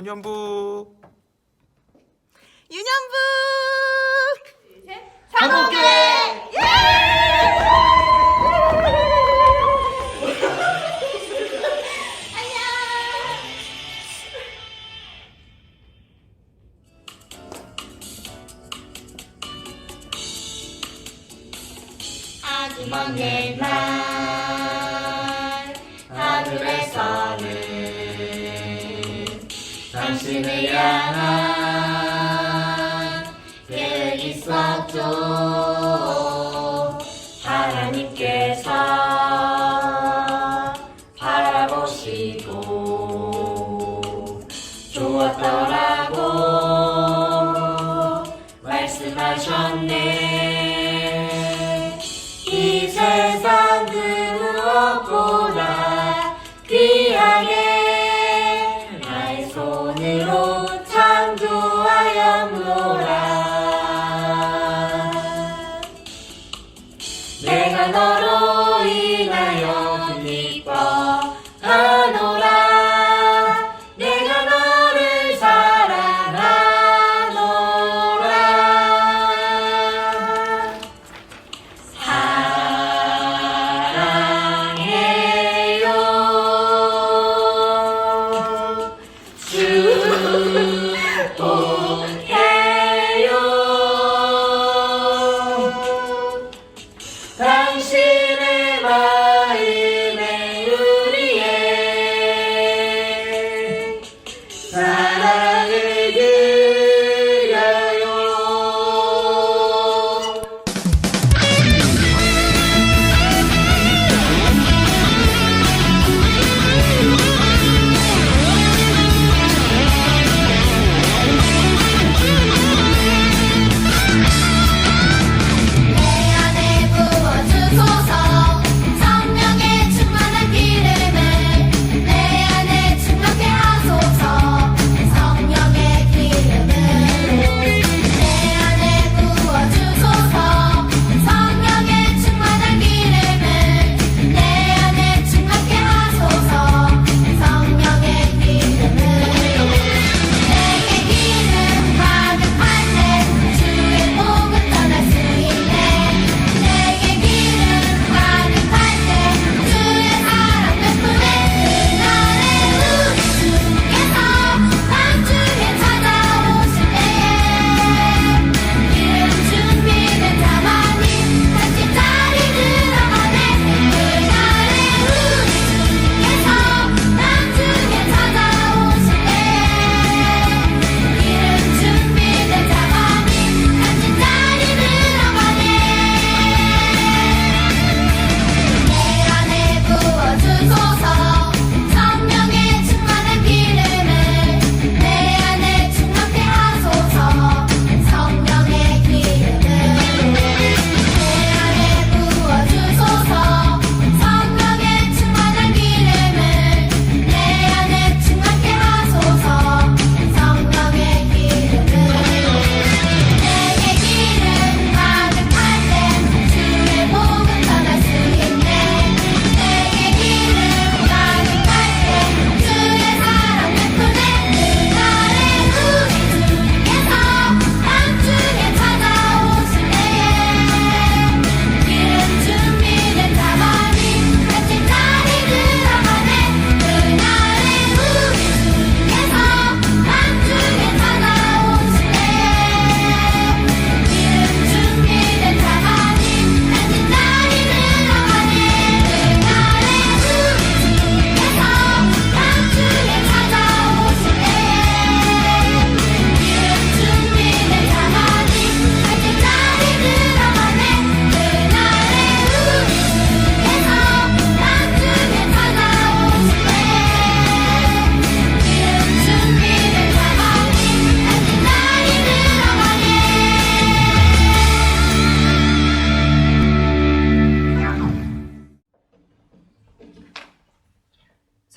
혼연부. 유년부! 사목교회 아기 먼데 당신을 향한 계획이 썩죠 Hey!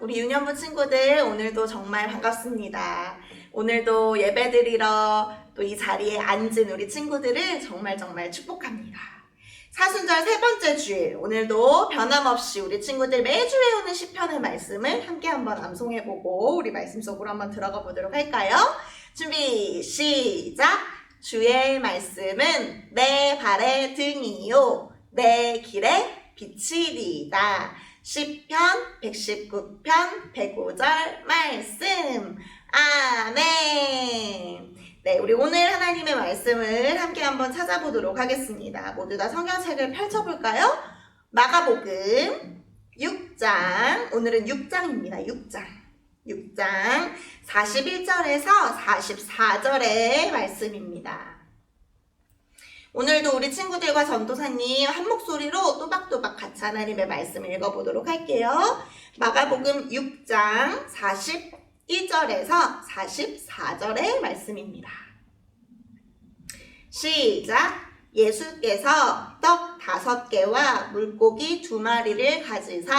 우리 유년부 친구들 오늘도 정말 반갑습니다. 오늘도 예배 드리러 또 이 자리에 앉은 우리 친구들을 정말 정말 축복합니다. 사순절 세 번째 주일 오늘도 변함없이 우리 친구들 매주 외우는 시편의 말씀을 함께 한번 암송해보고 우리 말씀 속으로 한번 들어가 보도록 할까요? 준비 시작! 주의 말씀은 내 발의 등이요 내 길의 빛이리이다. 시편 119편 105절 말씀 아멘 네, 우리 오늘 하나님의 말씀을 함께 한번 찾아보도록 하겠습니다. 모두 다 성경책을 펼쳐볼까요? 마가복음 6장, 오늘은 6장입니다. 6장. 6장 41절에서 44절의 말씀입니다. 오늘도 우리 친구들과 전도사님 한 목소리로 또박또박 같이 하나님의 말씀을 읽어보도록 할게요. 마가복음 6장 41절에서 44절의 말씀입니다. 시작! 예수께서 떡 다섯 개와 물고기 두 마리를 가지사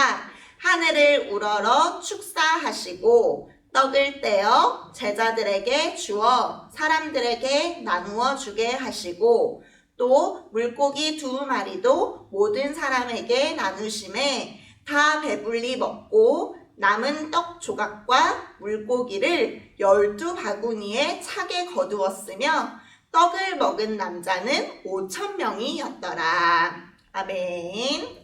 하늘을 우러러 축사하시고 떡을 떼어 제자들에게 주어 사람들에게 나누어 주게 하시고 또 물고기 두 마리도 모든 사람에게 나누심에 다 배불리 먹고 남은 떡 조각과 물고기를 열두 바구니에 차게 거두었으며 떡을 먹은 남자는 오천 명이었더라. 아멘.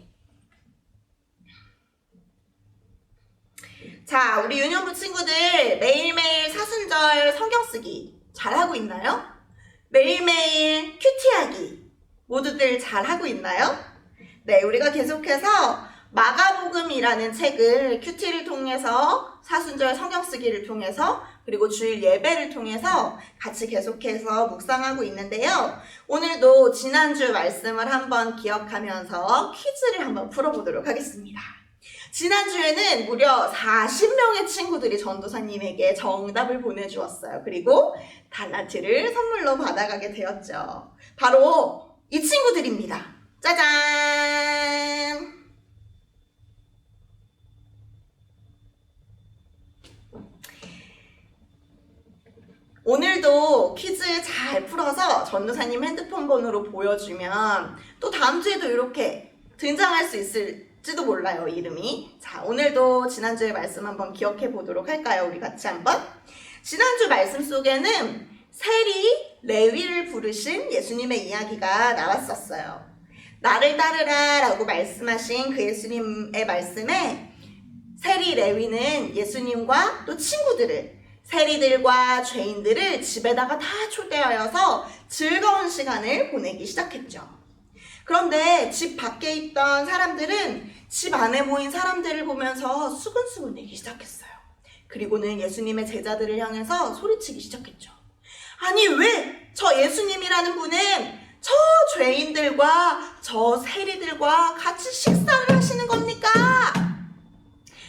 자, 우리 유년부 친구들 매일매일 사순절 성경 쓰기 잘하고 있나요? 매일매일 모두들 잘 하고 있나요? 네, 우리가 계속해서 마가복음이라는 책을 큐티를 통해서 사순절 성경 쓰기를 통해서 그리고 주일 예배를 통해서 같이 계속해서 묵상하고 있는데요. 오늘도 지난주 말씀을 한번 기억하면서 퀴즈를 한번 풀어보도록 하겠습니다. 지난주에는 무려 40명의 친구들이 전도사님에게 정답을 보내주었어요. 그리고 달라트를 선물로 받아가게 되었죠. 바로 이 친구들입니다. 짜잔! 오늘도 퀴즈 잘 풀어서 전도사님 핸드폰 번호로 보여주면 또 다음 주에도 이렇게 등장할 수 있을지도 몰라요, 이름이. 자, 오늘도 지난주의 말씀 한번 기억해 보도록 할까요? 우리 같이 한번. 지난주 말씀 속에는 세리 레위를 부르신 예수님의 이야기가 나왔었어요. 나를 따르라 라고 말씀하신 그 예수님의 말씀에 세리 레위는 예수님과 또 친구들을 세리들과 죄인들을 집에다가 다 초대하여서 즐거운 시간을 보내기 시작했죠. 그런데 집 밖에 있던 사람들은 집 안에 모인 사람들을 보면서 수근수근 내기 시작했어요. 그리고는 예수님의 제자들을 향해서 소리치기 시작했죠. 아니, 왜 저 예수님이라는 분은 저 죄인들과 저 세리들과 같이 식사를 하시는 겁니까?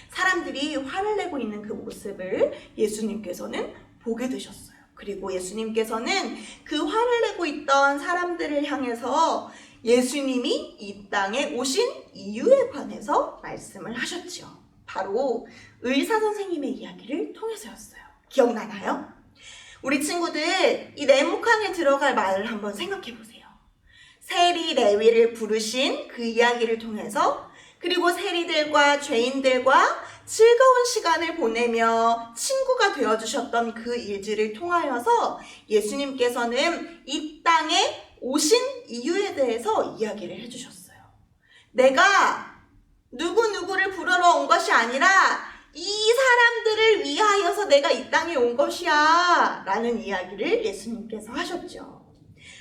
사람들이 화를 내고 있는 그 모습을 예수님께서는 보게 되셨어요. 그리고 예수님께서는 그 화를 내고 있던 사람들을 향해서 예수님이 이 땅에 오신 이유에 관해서 말씀을 하셨지요. 바로 의사 선생님의 이야기를 통해서였어요. 기억나나요? 우리 친구들 이 네모칸에 들어갈 말을 한번 생각해 보세요. 세리 레위를 부르신 그 이야기를 통해서 그리고 세리들과 죄인들과 즐거운 시간을 보내며 친구가 되어 주셨던 그 일들을 통하여서 예수님께서는 이 땅에 오신 이유에 대해서 이야기를 해 주셨어요. 내가 누구누구를 부르러 온 것이 아니라 이 사람들을 위하여서 내가 이 땅에 온 것이야. 라는 이야기를 예수님께서 하셨죠.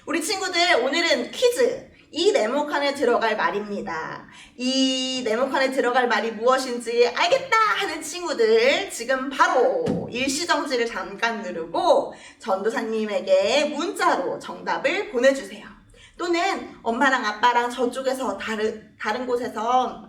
우리 친구들, 오늘은 퀴즈. 이 네모칸에 들어갈 말입니다. 이 네모칸에 들어갈 말이 무엇인지 알겠다 하는 친구들, 지금 바로 일시정지를 잠깐 누르고 전도사님에게 문자로 정답을 보내주세요. 또는 엄마랑 아빠랑 저쪽에서 다른, 다른 곳에서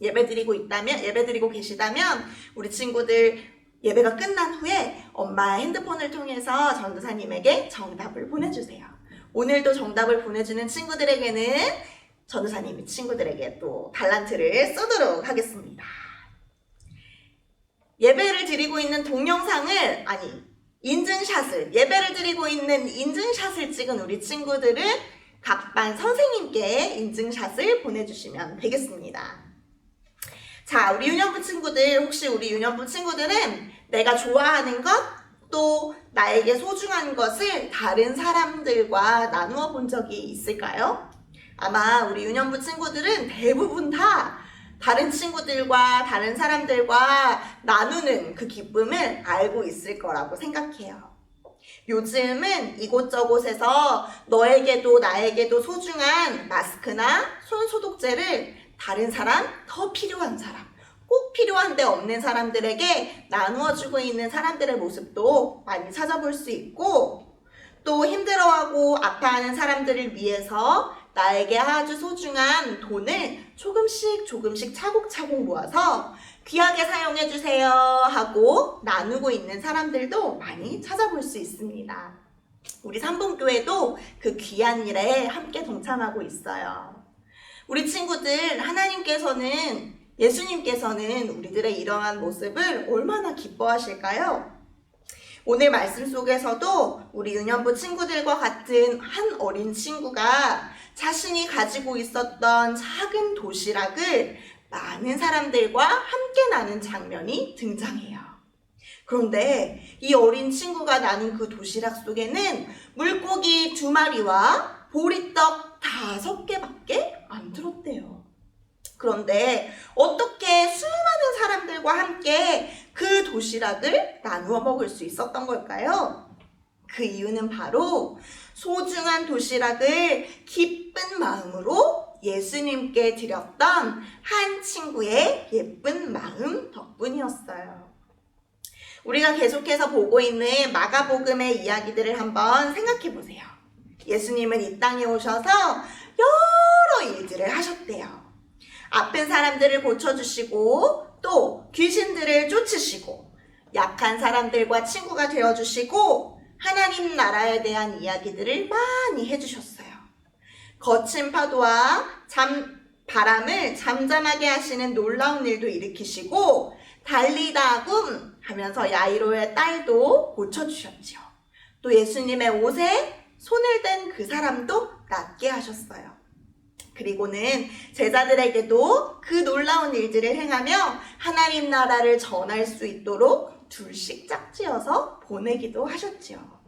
예배 드리고 있다면, 예배 드리고 계시다면, 우리 친구들 예배가 끝난 후에 엄마 핸드폰을 통해서 전도사님에게 정답을 보내주세요. 오늘도 정답을 보내주는 친구들에게는 전도사님이 친구들에게 또 달란트를 쏘도록 하겠습니다. 예배를 드리고 있는 동영상을, 아니, 인증샷을, 예배를 드리고 있는 인증샷을 찍은 우리 친구들은 각반 선생님께 인증샷을 보내주시면 되겠습니다. 자, 우리 유년부 친구들, 혹시 우리 유년부 친구들은 내가 좋아하는 것, 또 나에게 소중한 것을 다른 사람들과 나누어 본 적이 있을까요? 아마 우리 유년부 친구들은 대부분 다 다른 친구들과 다른 사람들과 나누는 그 기쁨을 알고 있을 거라고 생각해요. 요즘은 이곳저곳에서 너에게도 나에게도 소중한 마스크나 손 소독제를 다른 사람, 더 필요한 사람, 꼭 필요한데 없는 사람들에게 나누어 주고 있는 사람들의 모습도 많이 찾아볼 수 있고 또 힘들어하고 아파하는 사람들을 위해서 나에게 아주 소중한 돈을 조금씩 조금씩 차곡차곡 모아서 귀하게 사용해 주세요 하고 나누고 있는 사람들도 많이 찾아볼 수 있습니다. 우리 삼봉교회도 그 귀한 일에 함께 동참하고 있어요. 우리 친구들 하나님께서는 예수님께서는 우리들의 이러한 모습을 얼마나 기뻐하실까요? 오늘 말씀 속에서도 우리 은연부 친구들과 같은 한 어린 친구가 자신이 가지고 있었던 작은 도시락을 많은 사람들과 함께 나눈 장면이 등장해요. 그런데 이 어린 친구가 나눈 그 도시락 속에는 물고기 두 마리와 보리떡 다섯 개밖에 안 들었대요. 그런데 어떻게 수많은 사람들과 함께 그 도시락을 나누어 먹을 수 있었던 걸까요? 그 이유는 바로 소중한 도시락을 기쁜 마음으로 예수님께 드렸던 한 친구의 예쁜 마음 덕분이었어요. 우리가 계속해서 보고 있는 마가복음의 이야기들을 한번 생각해 보세요. 예수님은 이 땅에 오셔서 여러 일들을 하셨대요. 아픈 사람들을 고쳐주시고 또 귀신들을 쫓으시고 약한 사람들과 친구가 되어주시고 하나님 나라에 대한 이야기들을 많이 해주셨어요. 거친 파도와 잠, 바람을 잠잠하게 하시는 놀라운 일도 일으키시고 달리다굼 하면서 야이로의 딸도 고쳐주셨지요. 또 예수님의 옷에 손을 댄 그 사람도 낫게 하셨어요. 그리고는 제자들에게도 그 놀라운 일들을 행하며 하나님 나라를 전할 수 있도록 둘씩 짝지어서 보내기도 하셨지요.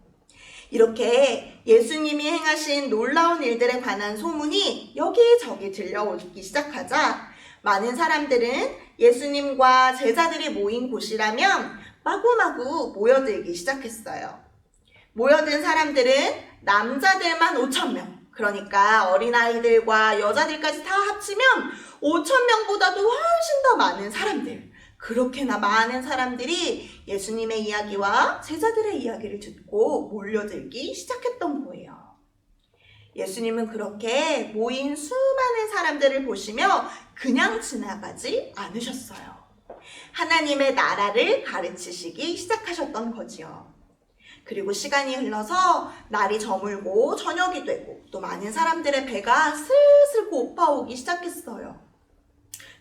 이렇게 예수님이 행하신 놀라운 일들에 관한 소문이 여기저기 들려오기 시작하자 많은 사람들은 예수님과 제자들이 모인 곳이라면 마구마구 모여들기 시작했어요. 모여든 사람들은 남자들만 5천 명, 그러니까 어린아이들과 여자들까지 다 합치면 5천 명보다도 훨씬 더 많은 사람들. 그렇게나 많은 사람들이 예수님의 이야기와 제자들의 이야기를 듣고 몰려들기 시작했던 거예요. 예수님은 그렇게 모인 수많은 사람들을 보시며 그냥 지나가지 않으셨어요. 하나님의 나라를 가르치시기 시작하셨던 거지요. 그리고 시간이 흘러서 날이 저물고 저녁이 되고 또 많은 사람들의 배가 슬슬 고파오기 시작했어요.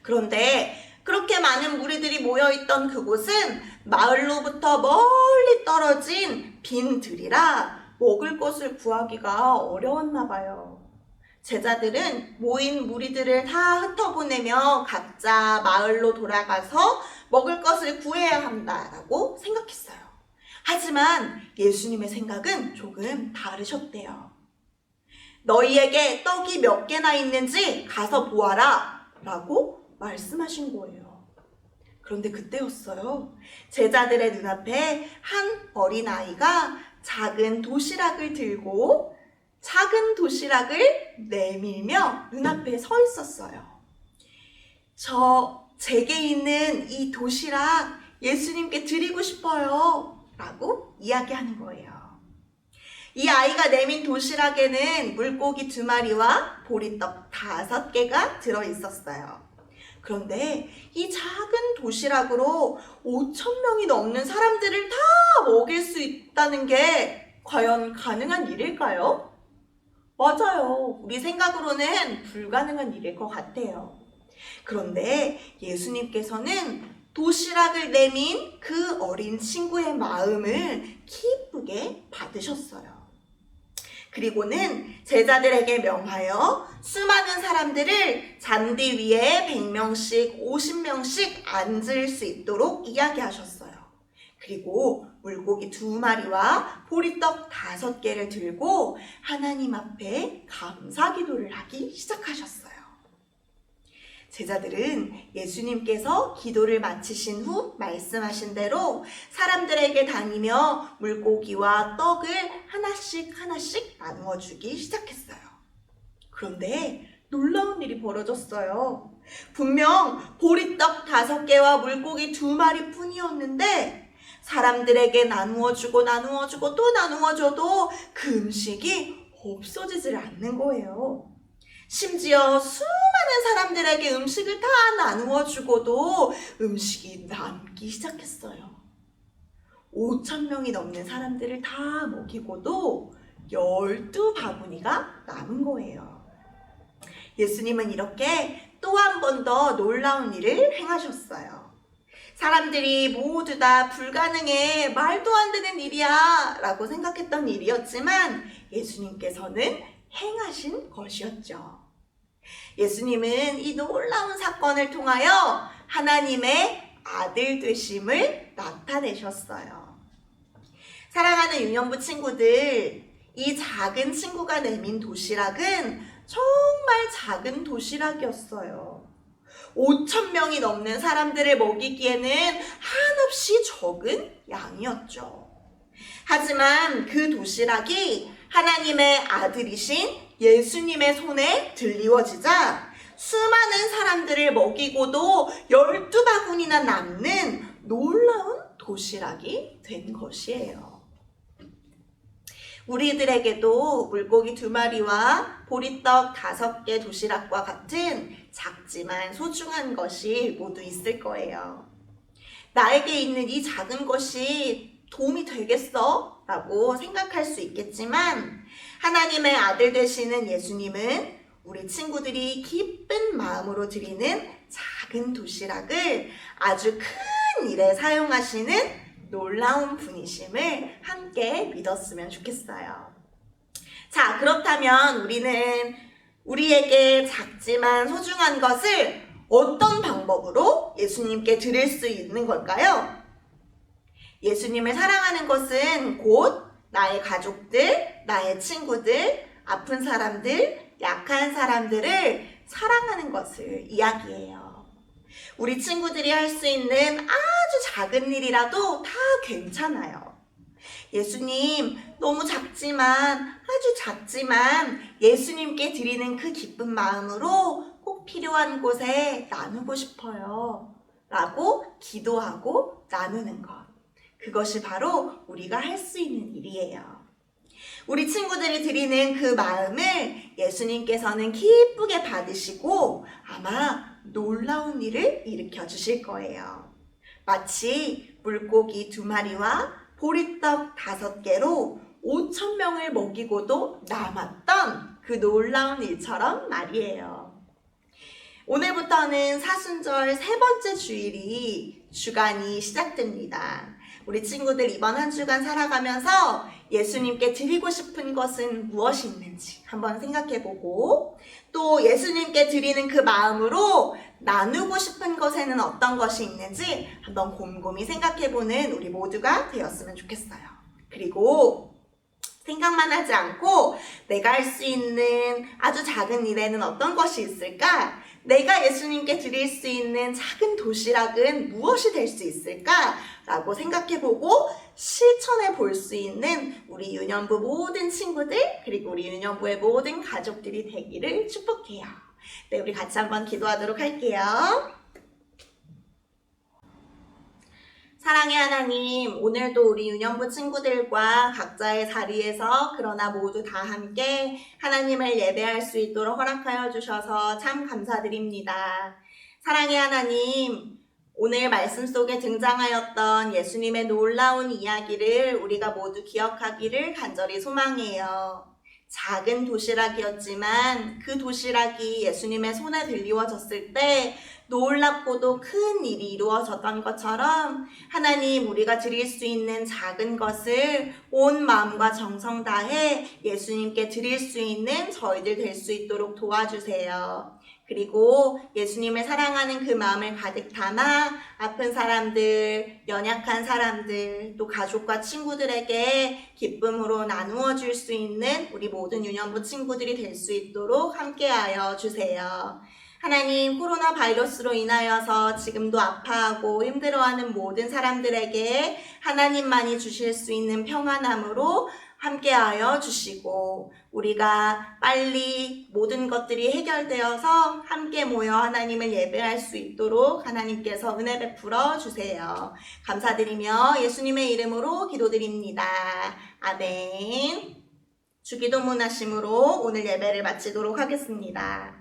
그런데 그렇게 많은 무리들이 모여있던 그곳은 마을로부터 멀리 떨어진 빈 들이라 먹을 것을 구하기가 어려웠나 봐요. 제자들은 모인 무리들을 다 흩어보내며 각자 마을로 돌아가서 먹을 것을 구해야 한다라고 생각했어요. 하지만 예수님의 생각은 조금 다르셨대요. 너희에게 떡이 몇 개나 있는지 가서 보아라 라고 말씀하신 거예요. 그런데 그때였어요. 제자들의 눈앞에 한 어린아이가 작은 도시락을 들고 작은 도시락을 내밀며 눈앞에 서 있었어요. 저 제게 있는 이 도시락 예수님께 드리고 싶어요. 라고 이야기하는 거예요. 이 아이가 내민 도시락에는 물고기 두 마리와 보리떡 다섯 개가 들어 있었어요. 그런데 이 작은 도시락으로 5천 명이 넘는 사람들을 다 먹일 수 있다는 게 과연 가능한 일일까요? 맞아요. 우리 생각으로는 불가능한 일일 것 같아요. 그런데 예수님께서는 도시락을 내민 그 어린 친구의 마음을 기쁘게 받으셨어요. 그리고는 제자들에게 명하여 수많은 사람들을 잔디 위에 100명씩, 50명씩 앉을 수 있도록 이야기하셨어요. 그리고 물고기 두 마리와 보리떡 다섯 개를 들고 하나님 앞에 감사 기도를 하기 시작하셨어요. 제자들은 예수님께서 기도를 마치신 후 말씀하신 대로 사람들에게 다니며 물고기와 떡을 하나씩 하나씩 나누어 주기 시작했어요. 그런데 놀라운 일이 벌어졌어요. 분명 보리떡 다섯 개와 물고기 두 마리 뿐이었는데 사람들에게 나누어 주고 나누어 주고 또 나누어 줘도 그 음식이 없어지질 않는 거예요. 심지어 수많은 사람들에게 음식을 다 나누어 주고도 음식이 남기 시작했어요. 5천 명이 넘는 사람들을 다 먹이고도 12바구니가 남은 거예요. 예수님은 이렇게 또 한 번 더 놀라운 일을 행하셨어요. 사람들이 모두 다 불가능해, 말도 안 되는 일이야 라고 생각했던 일이었지만 예수님께서는 행하신 것이었죠. 예수님은 이 놀라운 사건을 통하여 하나님의 아들 되심을 나타내셨어요. 사랑하는 유년부 친구들, 이 작은 친구가 내민 도시락은 정말 작은 도시락이었어요. 5천 명이 넘는 사람들을 먹이기에는 한없이 적은 양이었죠. 하지만 그 도시락이 하나님의 아들이신 예수님의 손에 들리워지자 수많은 사람들을 먹이고도 12바구니나 남는 놀라운 도시락이 된 것이에요. 우리들에게도 물고기 두 마리와 보리떡 다섯 개 도시락과 같은 작지만 소중한 것이 모두 있을 거예요. 나에게 있는 이 작은 것이 도움이 되겠어? 라고 생각할 수 있겠지만 하나님의 아들 되시는 예수님은 우리 친구들이 기쁜 마음으로 드리는 작은 도시락을 아주 큰 일에 사용하시는 놀라운 분이심을 함께 믿었으면 좋겠어요. 자, 그렇다면 우리는 우리에게 작지만 소중한 것을 어떤 방법으로 예수님께 드릴 수 있는 걸까요? 예수님을 사랑하는 것은 곧 나의 가족들, 나의 친구들, 아픈 사람들, 약한 사람들을 사랑하는 것을 이야기해요. 우리 친구들이 할 수 있는 아주 작은 일이라도 다 괜찮아요. 예수님, 너무 작지만, 아주 작지만 예수님께 드리는 그 기쁜 마음으로 꼭 필요한 곳에 나누고 싶어요. 라고 기도하고 나누는 것. 그것이 바로 우리가 할 수 있는 일이에요. 우리 친구들이 드리는 그 마음을 예수님께서는 기쁘게 받으시고 아마 놀라운 일을 일으켜 주실 거예요. 마치 물고기 두 마리와 보리떡 다섯 개로 5천 명을 먹이고도 남았던 그 놀라운 일처럼 말이에요. 오늘부터는 사순절 세 번째 주일이 주간이 시작됩니다. 우리 친구들 이번 한 주간 살아가면서 예수님께 드리고 싶은 것은 무엇이 있는지 한번 생각해 보고 또 예수님께 드리는 그 마음으로 나누고 싶은 것에는 어떤 것이 있는지 한번 곰곰이 생각해 보는 우리 모두가 되었으면 좋겠어요. 그리고 생각만 하지 않고 내가 할 수 있는 아주 작은 일에는 어떤 것이 있을까? 내가 예수님께 드릴 수 있는 작은 도시락은 무엇이 될 수 있을까? 라고 생각해보고 실천해 볼 수 있는 우리 유년부 모든 친구들 그리고 우리 유년부의 모든 가족들이 되기를 축복해요. 네, 우리 같이 한번 기도하도록 할게요. 사랑의 하나님, 오늘도 우리 유년부 친구들과 각자의 자리에서 그러나 모두 다 함께 하나님을 예배할 수 있도록 허락하여 주셔서 참 감사드립니다. 사랑의 하나님, 오늘 말씀 속에 등장하였던 예수님의 놀라운 이야기를 우리가 모두 기억하기를 간절히 소망해요. 작은 도시락이었지만 그 도시락이 예수님의 손에 들리워졌을 때 놀랍고도 큰 일이 이루어졌던 것처럼 하나님 우리가 드릴 수 있는 작은 것을 온 마음과 정성 다해 예수님께 드릴 수 있는 저희들 될 수 있도록 도와주세요. 그리고 예수님을 사랑하는 그 마음을 가득 담아 아픈 사람들, 연약한 사람들, 또 가족과 친구들에게 기쁨으로 나누어 줄 수 있는 우리 모든 유년부 친구들이 될 수 있도록 함께하여 주세요. 하나님, 코로나 바이러스로 인하여서 지금도 아파하고 힘들어하는 모든 사람들에게 하나님만이 주실 수 있는 평안함으로 함께하여 주시고, 우리가 빨리 모든 것들이 해결되어서 함께 모여 하나님을 예배할 수 있도록 하나님께서 은혜 베풀어 주세요. 감사드리며 예수님의 이름으로 기도드립니다. 아멘. 주기도문 하심으로 오늘 예배를 마치도록 하겠습니다.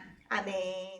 아멘.